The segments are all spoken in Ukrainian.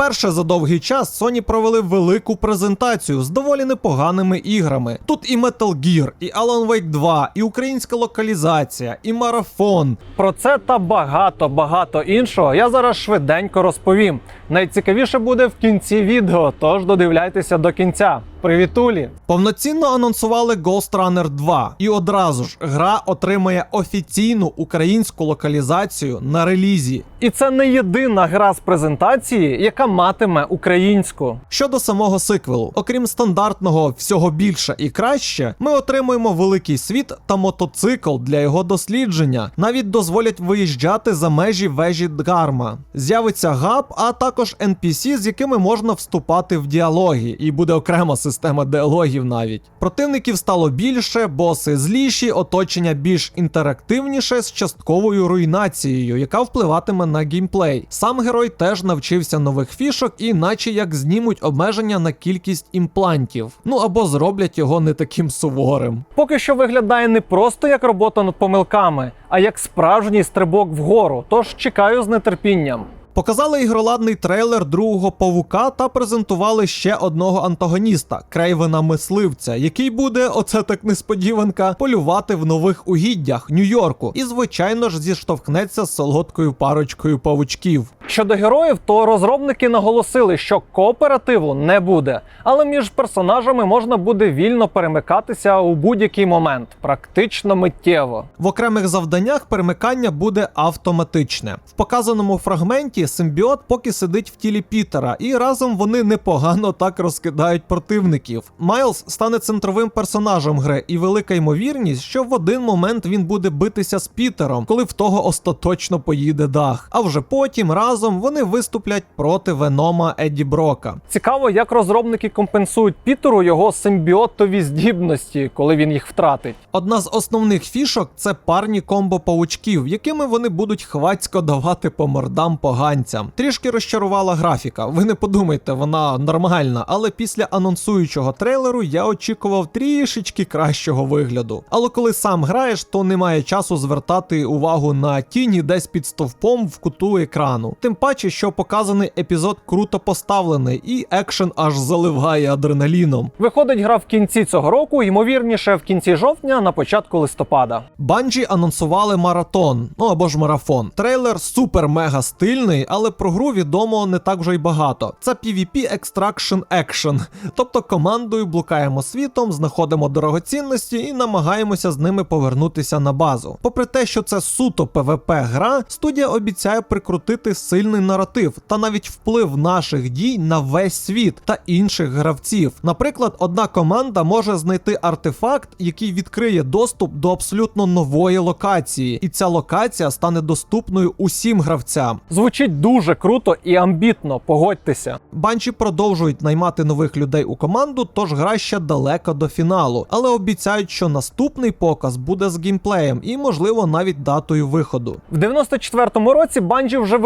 Вперше за довгий час Sony провели велику презентацію з доволі непоганими іграми. Тут і Metal Gear, і Alan Wake 2, і українська локалізація, і марафон. Про це та багато багато іншого я зараз швиденько розповім. Найцікавіше буде в кінці відео, тож додивляйтеся до кінця. Привітулі! Повноцінно анонсували Ghost Runner 2, і одразу ж гра отримає офіційну українську локалізацію на релізі. І це не єдина гра з презентації, яка матиме українську. Щодо самого сиквелу, окрім стандартного всього більше і краще, ми отримуємо великий світ та мотоцикл для його дослідження. Навіть дозволять виїжджати за межі вежі Дгарма. З'явиться габ, а також NPC, з якими можна вступати в діалоги, і буде окрема система діалогів навіть. Противників стало більше, боси зліші, оточення більш інтерактивніше з частковою руйнацією, яка впливатиме на геймплей. Сам герой теж навчився нових фішок, і наче як знімуть обмеження на кількість імплантів. Ну або зроблять його не таким суворим. Поки що виглядає не просто як робота над помилками, а як справжній стрибок вгору. Тож чекаю з нетерпінням. Показали ігроладний трейлер другого павука та презентували ще одного антагоніста Крейвена Мисливця, який буде, оце так несподіванка, полювати в нових угіддях Нью-Йорку і, звичайно ж, зіштовхнеться з солодкою парочкою павучків. Щодо героїв, то розробники наголосили, що кооперативу не буде, але між персонажами можна буде вільно перемикатися у будь-який момент, практично миттєво. В окремих завданнях перемикання буде автоматичне. В показаному фрагменті симбіот поки сидить в тілі Пітера, і разом вони непогано так розкидають противників. Майлз стане центровим персонажем гри, і велика ймовірність, що в один момент він буде битися з Пітером, коли в того остаточно поїде дах. А вже потім разом вони виступлять проти Венома Едді Брока. Цікаво, як розробники компенсують Пітеру його симбіотові здібності, коли він їх втратить. Одна з основних фішок це парні комбо павучків, якими вони будуть хвацько давати по мордам поганцям. Трішки розчарувала графіка. Ви не подумайте, вона нормальна, але після анонсуючого трейлеру я очікував трішечки кращого вигляду. Але коли сам граєш, то немає часу звертати увагу на тіні десь під стовпом в куту екрану. Тим паче, що показаний епізод круто поставлений, і екшен аж заливає адреналіном. Виходить гра в кінці цього року, ймовірніше в кінці жовтня, на початку листопада. Банджі анонсували маратон, ну або ж марафон. Трейлер супер-мега стильний, але про гру відомо не так вже й багато. Це PvP Extraction Action. Тобто командою блукаємо світом, знаходимо дорогоцінності і намагаємося з ними повернутися на базу. Попри те, що це суто PvP гра, студія обіцяє прикрутити сильний наратив та навіть вплив наших дій на весь світ та інших гравців. Наприклад, одна команда може знайти артефакт, який відкриє доступ до абсолютно нової локації, і ця локація стане доступною усім гравцям. Звучить дуже круто і амбітно, погодьтеся. Банчі продовжують наймати нових людей у команду, тож гра ще далеко до фіналу, але обіцяють, що наступний показ буде з геймплеєм і, можливо, навіть датою виходу. В 94-му році Банджі вже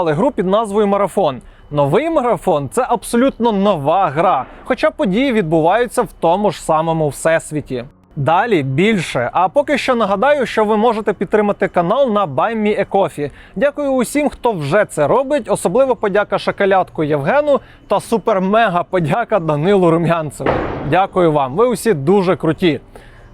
випускали гру під назвою Марафон. Новий марафон це абсолютно нова гра, хоча події відбуваються в тому ж самому всесвіті. Далі більше. А поки що нагадаю, що ви можете підтримати канал на Buy Me. Дякую усім, хто вже це робить. Особливо подяка шакалятку Євгену та супер-мега подяка Данилу Рум'янцеву. Дякую вам. Ви усі дуже круті.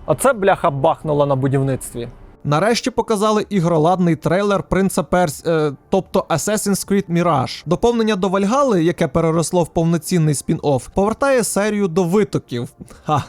Оце бляха бахнула на будівництві. Нарешті показали ігроладний трейлер Принца Перс, е, тобто Assassin's Creed Mirage. Доповнення до Вальгали, яке переросло в повноцінний спін-офф, повертає серію до витоків. Ха,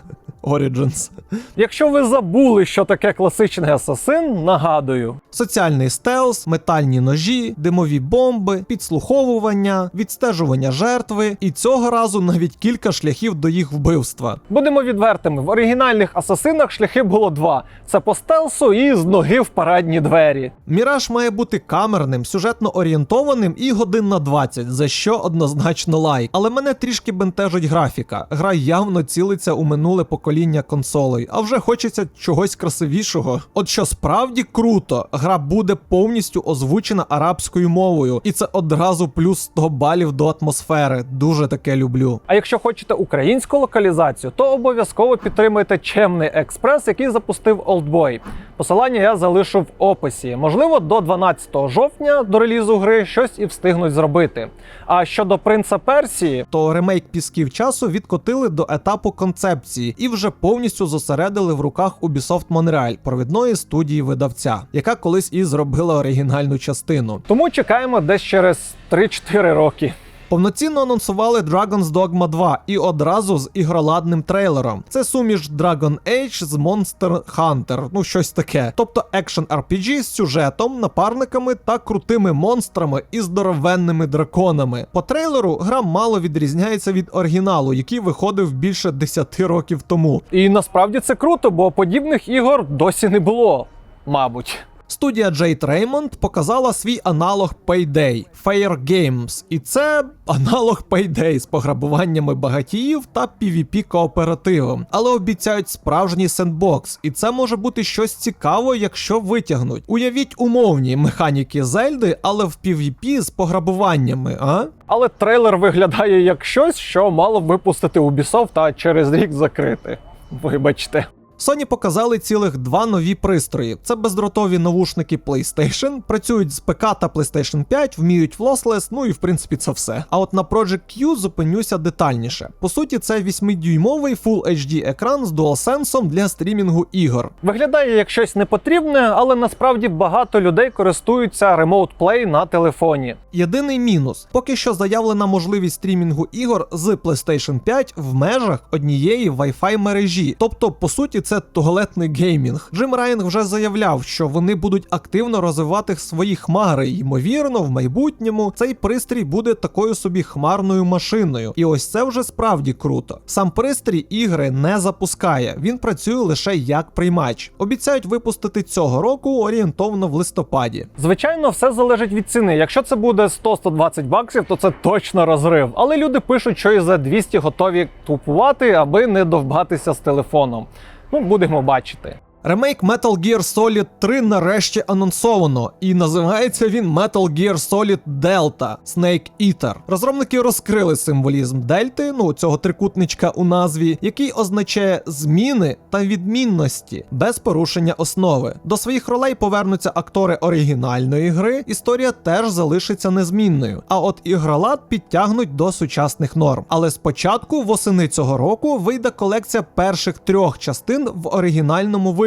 Origins. Якщо ви забули, що таке класичний асасин, нагадую. Соціальний стелс, метальні ножі, димові бомби, підслуховування, відстежування жертви, і цього разу навіть кілька шляхів до їх вбивства. Будемо відвертими, в оригінальних асасинах шляхи було два: це по стелсу і з ноги в парадні двері. Міраж має бути камерним, сюжетно орієнтованим і годин на 20, за що однозначно лайк. Але мене трішки бентежить графіка. Гра явно цілиться у минуле покоління покоління консолей, а вже хочеться чогось красивішого. От що справді круто, гра буде повністю озвучена арабською мовою, і це одразу плюс 100 балів до атмосфери. Дуже таке люблю. А якщо хочете українську локалізацію, то обов'язково підтримуйте Чемний Експрес, який запустив Oldboy. Посилання я залишу в описі. Можливо, до 12 жовтня до релізу гри щось і встигнуть зробити. А щодо принца Персії, То ремейк пісків часу відкотили до етапу концепції і вже повністю зосередили в руках Ubisoft Montreal, провідної студії видавця, яка колись і зробила оригінальну частину. тому чекаємо десь через 3-4 роки. Повноцінно анонсували Dragon's Dogma 2 і одразу з ігроладним трейлером. Це суміш Dragon Age з Monster Hunter, ну щось таке. Тобто екшен RPG з сюжетом, напарниками та крутими монстрами і здоровенними драконами. По трейлеру гра мало відрізняється від оригіналу, який виходив більше 10 років тому. І насправді це круто, бо подібних ігор досі не було, мабуть. Студія Jade Raymond показала свій аналог Payday Fair Games, і це аналог Payday з пограбуваннями багатіїв та PvP кооперативом, але обіцяють справжній сендбокс, і це може бути щось цікаве, якщо витягнуть. Уявіть умовні механіки Зельди, але в PvP з пограбуваннями, а? Але трейлер виглядає як щось, що мало б випустити Ubisoft, а через рік закрити. Вибачте. Sony показали цілих два нові пристрої. Це бездротові навушники PlayStation, працюють з ПК та PlayStation 5, вміють flossless, ну і в принципі це все. А от на Project Q зупинюся детальніше. По суті, це 8-дюймовий Full HD екран з DualSense для стрімінгу ігор. Виглядає як щось непотрібне, але насправді багато людей користуються Remote Play на телефоні. Єдиний мінус: поки що заявлена можливість стрімінгу ігор з PlayStation 5 в межах однієї Wi-Fi мережі. Тобто, по суті, це туалетний геймінг. Джим Райан вже заявляв, що вони будуть активно розвивати свої хмари. Ймовірно, в майбутньому цей пристрій буде такою собі хмарною машиною. І ось це вже справді круто. Сам пристрій ігри не запускає, він працює лише як приймач. Обіцяють випустити цього року орієнтовно в листопаді. Звичайно, все залежить від ціни. Якщо це буде 100-120 баксів, то це точно розрив. Але люди пишуть, що і за 200 готові купувати, аби не довбатися з телефоном. Ну, будемо бачити. Ремейк Metal Gear Solid 3 нарешті анонсовано, і називається він Metal Gear Solid Delta Snake Eater. Розробники розкрили символізм Дельти, ну цього трикутничка у назві, який означає зміни та відмінності без порушення основи. До своїх ролей повернуться актори оригінальної гри. Історія теж залишиться незмінною. А от ігролад підтягнуть до сучасних норм. Але спочатку, восени цього року, вийде колекція перших трьох частин в оригінальному вигляді.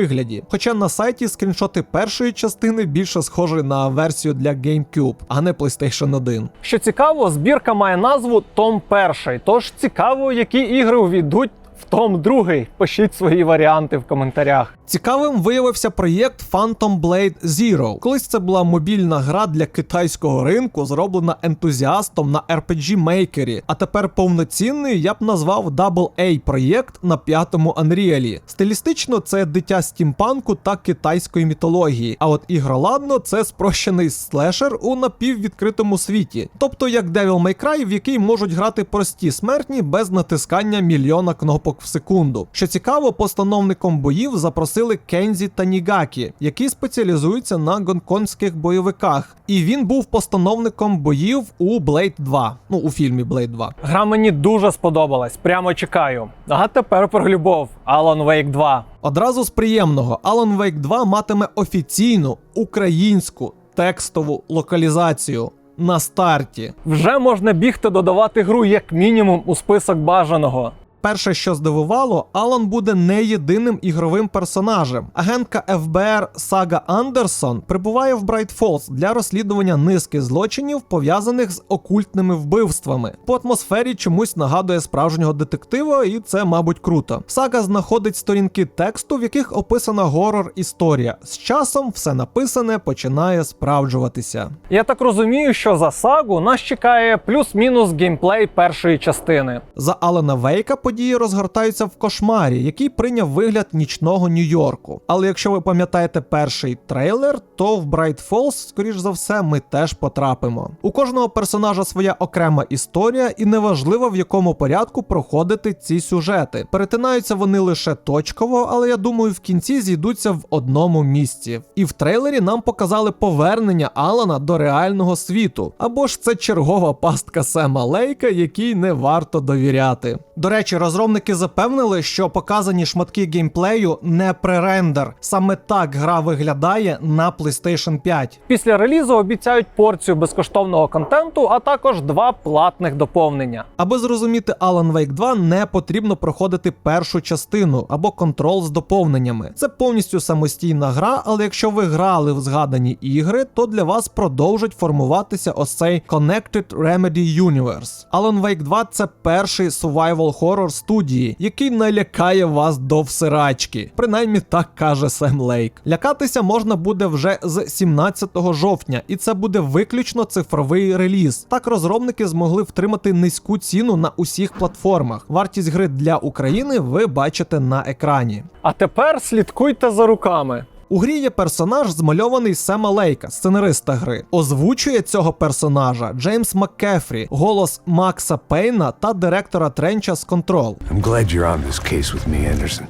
Хоча на сайті скріншоти першої частини більше схожі на версію для GameCube, а не PlayStation 1. Що цікаво, збірка має назву Том Перший. Тож цікаво, які ігри увійдуть в Том Другий. Пишіть свої варіанти в коментарях. Цікавим виявився проєкт Phantom Blade Zero. Колись це була мобільна гра для китайського ринку, зроблена ентузіастом на RPG Maker, а тепер повноцінний я б назвав Double-A проєкт на п'ятому Unreal. Стилістично це дитя стімпанку та китайської мітології. А от ігроладно це спрощений слешер у напіввідкритому світі, тобто як Devil May Cry, в який можуть грати прості смертні без натискання мільйона кнопок в секунду. Що цікаво, постановником боїв запросили Кензі Танігакі, який спеціалізується на гонконгських бойовиках. І він був постановником боїв у Blade 2, ну у фільмі Blade 2. Гра мені дуже сподобалась, прямо чекаю. А тепер про любов. Alan Wake 2. Одразу з приємного, Alan Wake 2 матиме офіційну українську текстову локалізацію на старті. Вже можна бігти додавати гру як мінімум у список бажаного. Перше, що здивувало, Алан буде не єдиним ігровим персонажем. Агентка ФБР Сага Андерсон прибуває в Брайт Фолз для розслідування низки злочинів, пов'язаних з окультними вбивствами. По атмосфері чомусь нагадує справжнього детектива, і це, мабуть, круто. Сага знаходить сторінки тексту, в яких описана горор історія. З часом все написане починає справджуватися. Я так розумію, що за сагу нас чекає плюс-мінус геймплей першої частини. За Алана Вейка події розгортаються в кошмарі, який прийняв вигляд нічного Нью-Йорку. Але якщо ви пам'ятаєте перший трейлер, то в Bright Falls, скоріш за все, ми теж потрапимо. У кожного персонажа своя окрема історія, і неважливо в якому порядку проходити ці сюжети. Перетинаються вони лише точково, але я думаю, в кінці зійдуться в одному місці. І в трейлері нам показали повернення Алана до реального світу. Або ж це чергова пастка Сема Лейка, якій не варто довіряти. До речі, розробники запевнили, що показані шматки геймплею не пререндер. Саме так гра виглядає на PlayStation 5. Після релізу обіцяють порцію безкоштовного контенту, а також два платних доповнення. Аби зрозуміти Alan Wake 2, не потрібно проходити першу частину або контрол з доповненнями. Це повністю самостійна гра, але якщо ви грали в згадані ігри, то для вас продовжить формуватися ось цей Connected Remedy Universe. Alan Wake 2 це перший survival horror студії, який налякає вас до всирачки. Принаймні так каже Сем Лейк. Лякатися можна буде вже з 17 жовтня, і це буде виключно цифровий реліз. Так розробники змогли втримати низьку ціну на усіх платформах. Вартість гри для України ви бачите на екрані. А тепер слідкуйте за руками. У грі є персонаж, змальований Сема Лейка, сценариста гри. Озвучує цього персонажа Джеймс Маккефрі, голос Макса Пейна та директора Тренча з Control. I'm glad you're on this case with me, Anderson.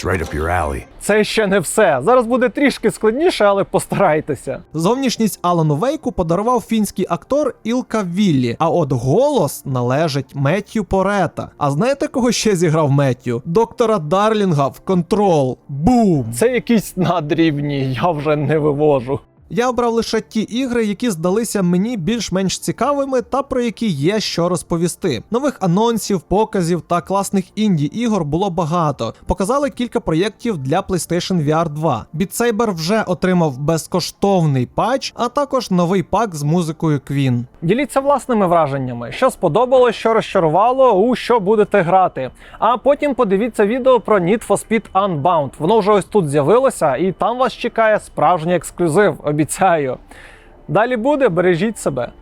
It's right up your alley. Це ще не все. Зараз буде трішки складніше, але постарайтеся. Зовнішність Алану Вейку подарував фінський актор Ілка Віллі, а от голос належить Меттю Порета. А знаєте, кого ще зіграв Меттю? Доктора Дарлінга в контрол. Бум! Це якісь надрівні, я вже не вивожу. Я обрав лише ті ігри, які здалися мені більш-менш цікавими та про які є що розповісти. Нових анонсів, показів та класних інді ігор було багато. Показали кілька проєктів для PlayStation VR 2. Beat Saber вже отримав безкоштовний патч, а також новий пак з музикою Queen. Діліться власними враженнями, що сподобалось, що розчарувало, у що будете грати. А потім подивіться відео про Need for Speed Unbound. Воно вже ось тут з'явилося, і там вас чекає справжній ексклюзив, обіцяю. Далі буде, бережіть себе.